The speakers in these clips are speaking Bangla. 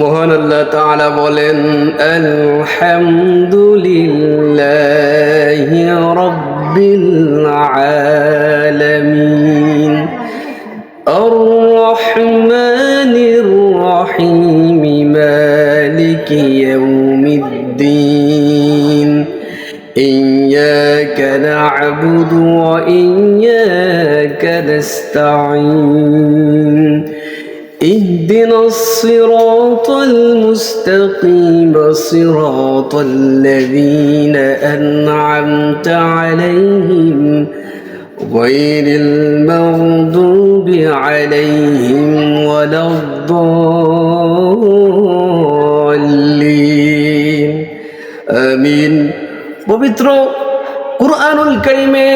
মহান আল্লাহ তাআলা বলেন আলহামদুলিল্লাহি রাব্বিল আলামিন الرحمن الرحيم مالك يوم الدين إياك نعبد وإياك نستعين اهدنا الصراط المستقيم صراط الذين أنعمت عليهم غير المغضوب عليهم ولا الضالين آمين পবিত্র কুরআনুল কারিমে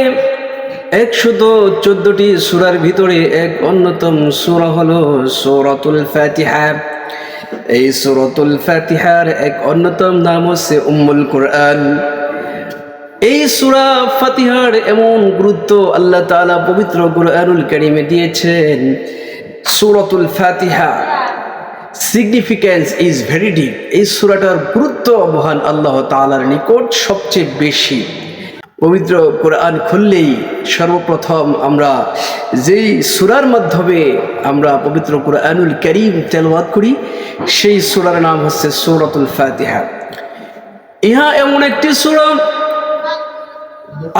একশত চোদ্দটি সূরার ভিতরে এক অন্যতম সূরা হলো সূরাতুল ফাতিহা। এই সূরাতুল ফাতিহার এক অন্যতম নাম হচ্ছে উম্মুল কুরআন। এই সূরা ফাতিহার এমন গুরুত্ব আল্লাহ তাআলা পবিত্র কুরআনুল কারিমে দিয়েছেন। সূরাতুল ফাতিহা সিগনিফিক্যান্স ইজ ভেরি ডিপ এই সূরাটার গুরুত্ব মহান আল্লাহ তাআলার নিকট সবচেয়ে বেশি। পবিত্র কোরআন খুললেই সর্বপ্রথম আমরা যেই সুরার মাধ্যমে আমরা পবিত্র কোরআনুল করিম তেলাওয়াত করি, সেই সূরার নাম হচ্ছে সূরাতুল ফাতিহা। ইহা এমন একটি সূরা,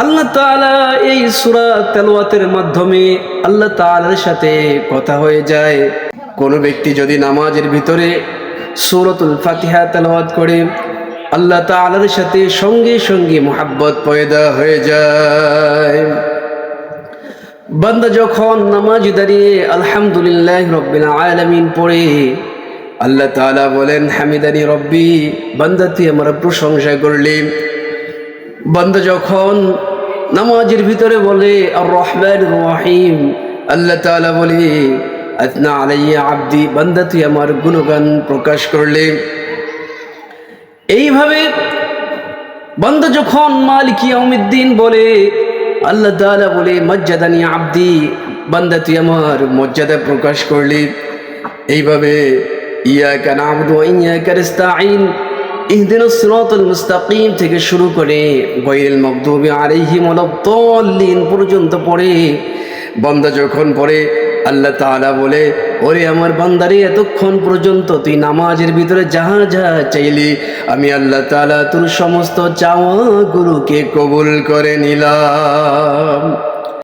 আল্লাহ তাআলা এই সূরা তেলাওয়াতের মাধ্যমে আল্লাহ তাআলার সাথে কথা হয়ে যায়। কোনো ব্যক্তি যদি নামাজের ভিতরে সূরাতুল ফাতিহা তেলাওয়াত করে আল্লাহ তাআলার সাথে সঙ্গে সঙ্গে মোহাব্বত পয়দা হয়ে যায়। বান্দা যখন নামাজ দাঁড়িয়ে আলহামদুলিল্লাহ রব্বিল আলামিন পড়ে, আল্লাহ তাআলা বলেন, হামিদানি রব্বি, বান্দা তুই আমার প্রশংসা করলি। বান্দা যখন নামাজের ভিতরে বলে আর রহমান রহিম আল্লাহ তাআলা বলে, আতনা আলাইয়া আব্দি বান্দা তুই আমার গুণগান প্রকাশ করলে। এইভাবে বান্দা যখন মালিক ইয়াউমিদ্দিন বলে, আল্লাহ তাআলা বলে, মজ্জাদানি আব্দি, বান্দা তুই আমার মর্যাদা প্রকাশ করলি। এইভাবে সিরাতাল মুস্তাকিম থেকে শুরু করে পর্যন্ত পড়ে, বান্দা যখন পড়ে আল্লাহ তালা বলে, ওরে আমার বান্দারে, এতক্ষণ পর্যন্ত তুই নামাজের ভিতরে যাহা যাহা চাইলি, আমি আল্লাহ তালা তোর সমস্ত চাওয়াগুলোকে কবুল করে নিলাম।